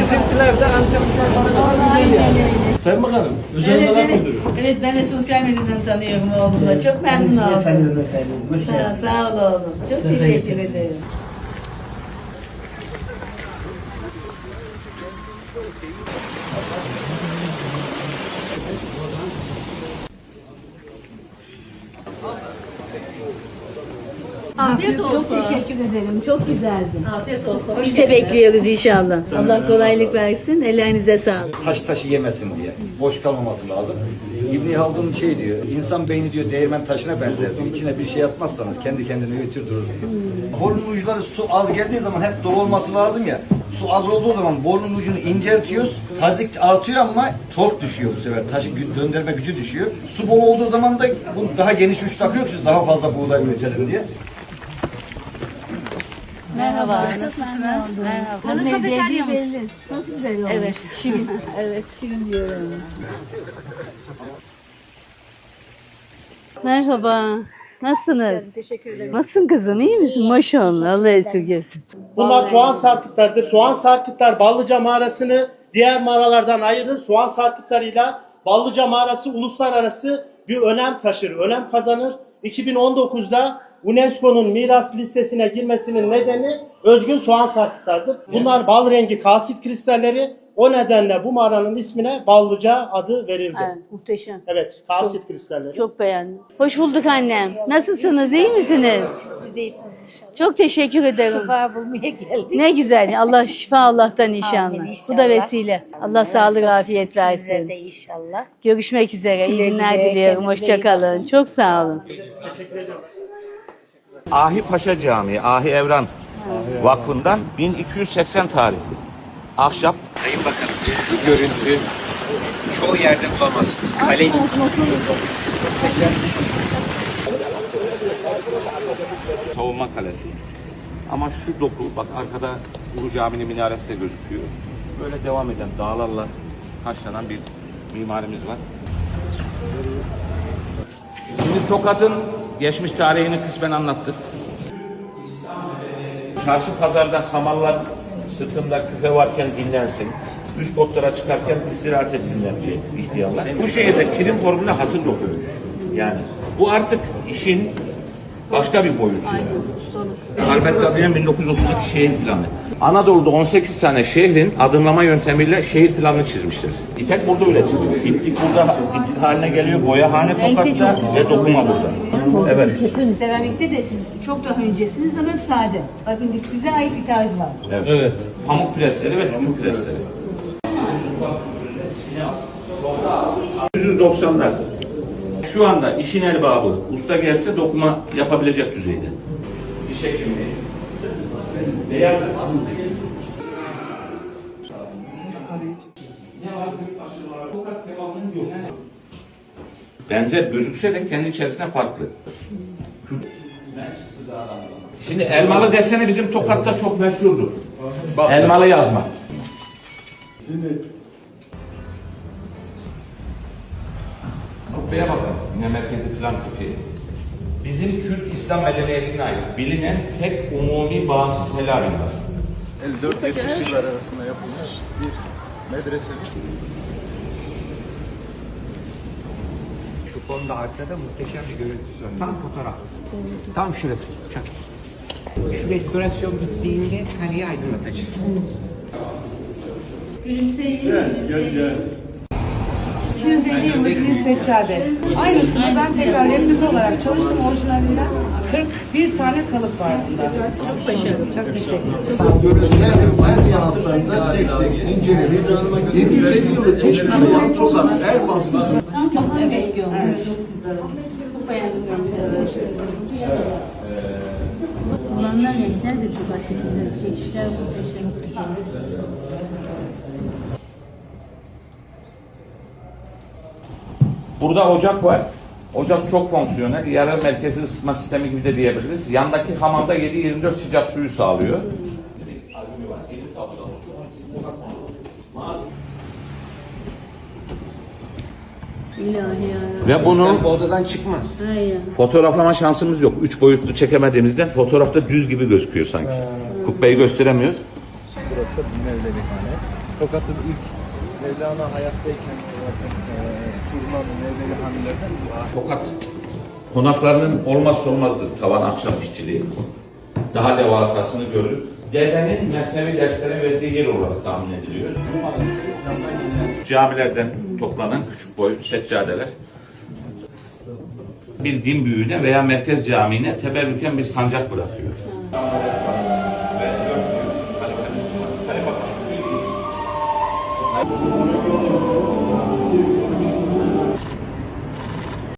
Bizimkiler de Antep uşakları güzel yani. Sayın Bakanım, özel Evet, olarak evet. müdürü. evet ben de sosyal medyadan tanıyorum oğlumla. Çok memnun oldum. Efendim efendim. Hoş Sağ, geldin. sağ ol oğlum. Çok teşekkür ederim. Afiyet olsun. Çok teşekkür ederim. Çok güzeldi. Afiyet olsun. Biz de bekliyoruz inşallah. Allah kolaylık versin. Ellerinize sağlık. taş taşı yemesin diye. Boş kalmaması lazım. İbni Haldun şey diyor, insan beyni diyor değirmen taşına benzer diyor. İçine bir şey atmazsanız kendi kendine öğütür durur diyor. Borunun uçları su az geldiği zaman hep dolu olması lazım ya. Su az olduğu zaman borunun ucunu inceltiyoruz. Tazik artıyor ama tork düşüyor bu sefer. Taşı gü- döndürme gücü düşüyor. Su bol olduğu zaman da bu daha geniş uç takıyoruz ki daha fazla buğday üretelim diye. Merhaba. Nasılsınız? Merhaba. Hanım kafeterya mısın? Nasıl güzel olmuş. Evet. Şirin. evet. Şirin diyorum. Merhaba. Nasılsınız? Teşekkür ederim. Nasılsın kızım? İyi misin? Maşallah. Allah esirgesin. Bunlar soğan sarkıtlarıdır. Soğan sarkıtlar Ballıca mağarasını diğer mağaralardan ayırır. Soğan sarkıtlarıyla Ballıca mağarası uluslararası bir önem taşır, önem kazanır. 2019'da UNESCO'nun miras listesine girmesinin nedeni özgün soğan sarkıtlardır. Bunlar bal rengi kalsit kristalleri. O nedenle bu mağaranın ismine Ballıca adı verildi. Evet, muhteşem. Evet, kalsit kristalleri. Çok beğendim. Hoş bulduk annem. Nasılsınız? İyi misiniz? Siz de iyisiniz inşallah. Çok teşekkür ederim. Şifa bulmaya geldik. Ne güzel. Allah şifa Allah'tan inşallah. Amin, Bu da inşallah. vesile. Allah sağlık afiyet Size versin. de inşallah. Görüşmek üzere. İyi Güle günler güle, diliyorum. kendinize Hoşça iyi kalın. Çok sağ olun. Ahi Paşa Camii, Ahi Evran Vakfı'ndan 1280 tarihli. Ahşap Sayın Bakanım şu görüntü çoğu yerde bulamazsınız. Kale savunma kalesi. Ama şu doku, bak arkada Ulu Cami'nin minaresi de gözüküyor. Böyle devam eden dağlarla taşlanan bir mimarimiz var. Şimdi Tokat'ın geçmiş tarihini kısmen anlattık. Çarşı pazarda hamallar sırtında küpe varken dinlensin. Üst botlara çıkarken istirahat etsinler diye ihtiyarlar. Bu şehirde kilim formuna hasıl dokuyormuş. Yani bu artık işin başka bir boyutu. yani. Albert Gabriel'in 1932 şehir planı. Anadolu'da 18 tane şehrin adımlama yöntemiyle şehir planını çizmiştir. İpek burada üretiliyor. İplik burada iplik haline geliyor. Boyahane Tokat'ta ve dokuma burada. Evet. Seramikte de siz çok daha öncesiniz ama sade. Bakın size ait bir tarz var. Evet. Pamuk presleri ve tütün presleri. 190'lar. Şu anda işin erbabı usta gelse dokuma yapabilecek düzeyde. Diş hekimliği. Beyaz Benzer gözükse de kendi içerisinde farklı. Şimdi elmalı desene bizim Tokat'ta çok meşhurdur. Elmalı yazma. Kubbeye bakın. Yine merkezi plan tipi. Bizim Türk İslam medeniyetine ait bilinen tek umumi bağımsız helal binası. 54-70 yıllar arasında yapılmış bir medrese. şu konuda arkada muhteşem bir görüntü söndü. Tam fotoğraf. Tam şurası. Çak. Şu restorasyon bittiğinde kaleyi aydınlatacağız. Gülümseyin. 250 yıllık bir seccade. Aynısını ben tekrar replika olarak çalıştım orijinalinden. 41 tane kalıp var bunda. Çok başarılı. Çok teşekkür ederim. Her sanatlarında tek tek inceledik. 750 yıllık geçmiş olan Tuzak her Tamam, bekliyorum. Evet. Çok güzel. Çok beğendim. Olanlar renkler de çok güzel. Geçişler muhteşem. Burada ocak var. Ocak çok fonksiyonel. Yarı merkezi ısıtma sistemi gibi de diyebiliriz. Yandaki hamamda 7-24 sıcak suyu sağlıyor. Ve bunu Sen bu odadan çıkmaz. Fotoğraflama şansımız yok. Üç boyutlu çekemediğimizden fotoğrafta düz gibi gözüküyor sanki. Kubbeyi gösteremiyoruz. Burası da bir Mevlevi-hane. Tokat'ın ilk Mevlana hayattayken zaten e, Tokat konaklarının olmazsa olmazdır tavan akşam işçiliği. Daha devasasını görür. Dedenin mesnevi dersleri verdiği yer olarak tahmin ediliyor. Camilerden toplanan küçük boy seccadeler bir din büyüğüne veya merkez camiine teberrüken bir sancak bırakıyor. Ve